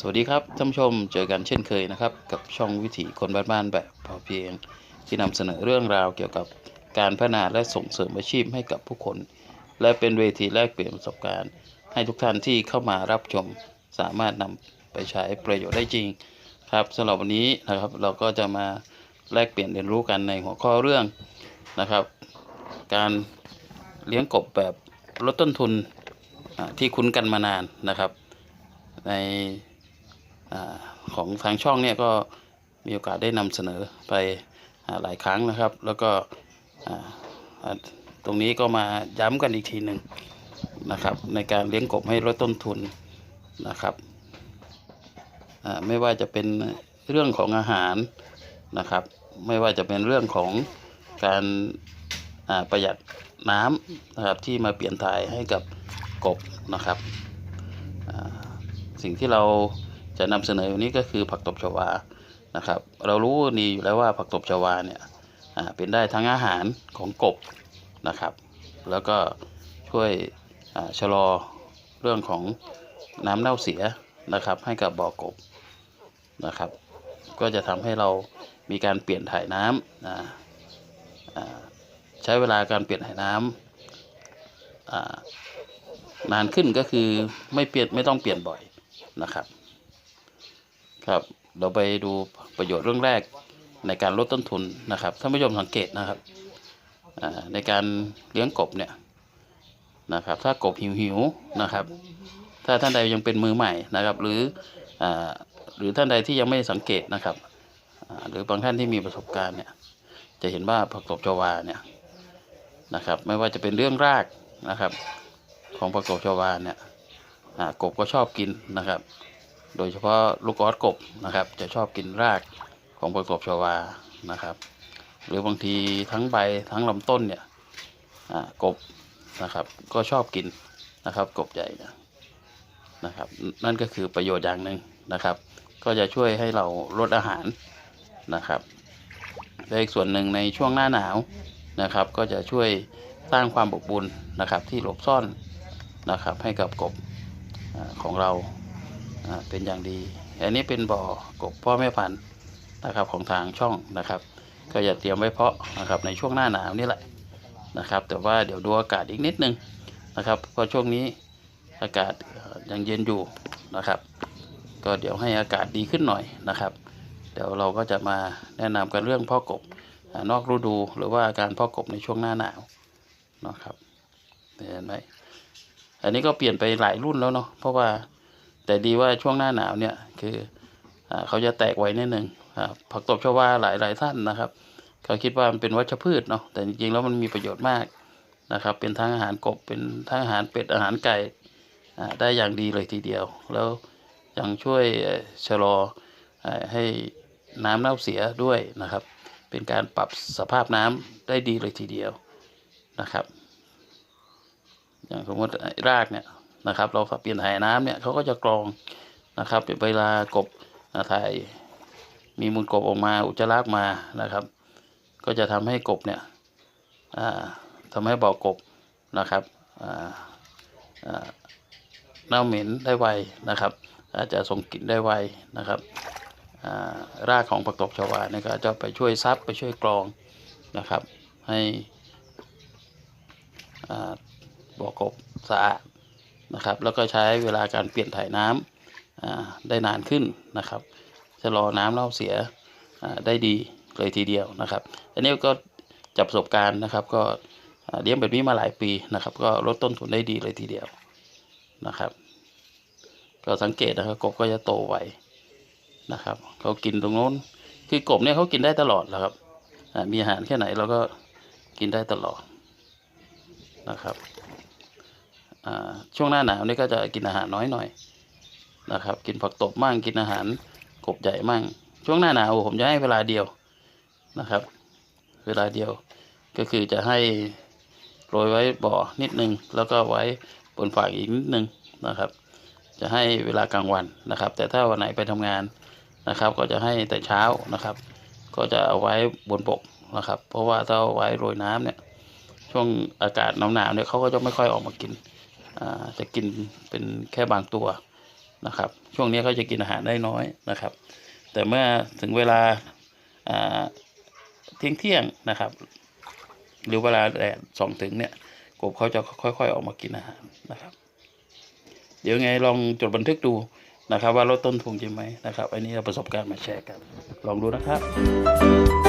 สวัสดีครับท่านผู้ชมเจอกันเช่นเคยนะครับ กับช่องวิถีคนบ้านๆแบบพอเพียง ที่นำเสนอเรื่องราวเกี่ยวกับการพัฒนาและส่งเสริมอาชีพให้กับผู้คน และเป็นเวทีแลกเปลี่ยนประสบการณ์ ให้ทุกท่านที่เข้ามารับชมสามารถนำไปใช้ประโยชน์ได้จริงครับสำหรับวันนี้นะครับเราก็จะมาแลกเปลี่ยนเรียนรู้กันในหัวข้อเรื่องนะครับ การเลี้ยงกบแบบลดต้นทุนที่คุ้นกันมานานนะครับ ใน ของทางช่องเนี่ยก็มีโอกาสได้นำเสนอไปอหลายครั้งนะครับ แล้วก็ตรงนี้ก็มาย้ำกันอีกทีหนึ่งนะครับ ในการเลี้ยงกบให้ลดต้นทุนนะครับไม่ว่าจะเป็นเรื่องของอาหารนะครับ ไม่ว่าจะเป็นเรื่องของการประหยัดน้ำนะครับที่มาเปลี่ยนถ่ายให้กับกบนะครับสิ่งที่เรา จะนำเสนอวันนี้ก็คือผักตบชวานะครับ เรารู้ดีอยู่แล้วว่าผักตบชวาเนี่ยเป็นได้ทั้งอาหารของกบนะครับ แล้วก็ช่วยชะลอเรื่องของน้ำเน่าเสียนะครับ ให้กับบ่อกบนะครับ ก็จะทำให้เรามีการเปลี่ยนถ่ายน้ำใช้เวลาการเปลี่ยนถ่ายน้ำอ่านานขึ้นก็คือไม่เปลี่ยนไม่ต้องเปลี่ยนบ่อยนะครับ ครับเราไปดูประโยชน์เรื่องแรกในการลดต้นทุนนะครับท่านผู้ชมสังเกตนะครับในการเลี้ยงกบเนี่ยนะครับ ถ้ากบหิวหิวนะครับ ถ้าท่านใดยังเป็นมือใหม่นะครับ หรืออหรือท่านใดที่ยังไม่สังเกตนะครับหรือบางท่านที่มีประสบการณ์เนี่ยจะเห็นว่าผักตบชวาเนี่ยนะครับ ไม่ว่าจะเป็นเรื่องรากนะครับ ของผักตบชวาเนี่ยกบก็ชอบกินนะครับ โดยเฉพาะลูกออสกบนะครับ จะชอบกินรากของผักบชวานะครับ หรือบางทีทั้งใบทั้งลำต้นเนี่ยกบนะครับ ก็ชอบกินนะครับ กบใหญ่นะครับ นั่นก็คือประโยชน์อย่างหนึ่งนะครับ ก็จะช่วยให้เราลดอาหารนะครับและอีกส่วนหนึ่งในช่วงหน้าหนาวนะครับ ก็จะช่วยสร้างความอบอุ่นะครับ ที่หลบซ่อนนะครับ ให้กับกบของเรา เป็นอย่างดี อันนี้เป็นบ่อกบพ่อแม่พันธุ์นะครับของทางช่องนะครับ ก็อย่าเตรียมไว้เพาะนะครับในช่วงหน้าหนาวนี่แหละนะครับ แต่ว่าเดี๋ยวดูอากาศอีกนิดนึงนะครับเพราะช่วงนี้อากาศยังเย็นอยู่นะครับ ก็เดี๋ยวให้อากาศดีขึ้นหน่อยนะครับ เดี๋ยวเราก็จะมาแนะนำกันเรื่องพ่อกบนอกฤดูหรือว่าการพ่อกบในช่วงหน้าหนาวนะครับเห็นไหมอันนี้ก็เปลี่ยนไปหลายรุ่นแล้วเนาะเพราะว่า แต่ดีว่าช่วงหน้าหนาวเนี่ยคืออเขาจะแตกไวนิดหนึ่งผักตบชวาหลายหลายท่านนะครับเขาคิดว่ามันเป็นวัชพืชเนาะแต่จริงๆแล้วมันมีประโยชน์มากนะครับ เป็นทั้งอาหารกบเป็นทั้งอาหารเป็ดอาหารไก่ได้อย่างดีเลยทีเดียว แล้วยังช่วยชะลอเอ่อให้น้ำเน่าเสียด้วยนะครับ เป็นการปรับสภาพน้ำได้ดีเลยทีเดียวนะครับ อย่างสมมติรากเนี่ย นะครับ เราเปลี่ยนถ่ายน้ำเนี่ยเขาก็จะกรองนะครับเวลากบถ่ายมีมูลกบออกมาอุจจาระมานะครับ ก็จะทำให้กบเนี่ยอ่าทำให้บ่อกบนะครับเน่าเหม็นได้ไวนะครับ อาจจะส่งกลิ่นได้ไวนะครับารากของผักตบชวาเนี่ยก็จะไปช่วยซับไปช่วยกรองนะครับ ให้บ่อกบสะอาด นะครับ แล้วก็ใช้เวลาการเปลี่ยนถ่ายน้ำอ่าได้นานขึ้นนะครับชะลอน้ำเน่าเสียได้ดีเลยทีเดียวนะครับ อันนี้ก็จากประสบการณ์นะครับ ก็เลี้ยงแบบนี้มาหลายปีนะครับ ก็ลดต้นทุนได้ดีเลยทีเดียวนะครับ ก็สังเกตนะครับกบก็จะโตไวนะครับเขากินตรงโน้นคือกบเนี่ยเขากินได้ตลอดแหละครับมีอาหารแค่ไหนเราก็กินได้ตลอดนะครับ ช่วงหน้าหนาวนี่ก็จะกินอาหารน้อยหน่อยนะครับ กินผักตบมั่งกินอาหารกบใหญ่มั่ง ช่วงหน้าหนาวผมจะให้เวลาเดียวนะครับ เวลาเดียวก็คือจะให้โรยไว้บ่อนิดนึง แล้วก็ไว้บนฝากอีกนิดนึงนะครับ จะให้เวลากลางวันนะครับ แต่ถ้าวันไหนไปทำงานนะครับ ก็จะให้แต่เช้านะครับ ก็จะเอาไว้บนบกนะครับ เพราะว่าถ้าเอาไว้โรยน้ำเนี่ยช่วงอากาศหนาวๆเนี่ยเขาก็จะไม่ค่อยออกมากิน จะกินเป็นแค่บางตัวนะครับ ช่วงนี้เขาจะกินอาหารได้น้อยนะครับ แต่เมื่อถึงเวลาเที่ยงเที่ยงนะครับ หรือเวลาแดดส่องถึงเนี่ยกบเขาจะค่อยๆ ออกมากินอาหารนะครับ เดี๋ยวไงลองจดบันทึกดูนะครับ ว่าลดต้นทุนจริงไหมนะครับ อันนี้เราประสบการณ์มาแชร์กัน ลองดูนะครับ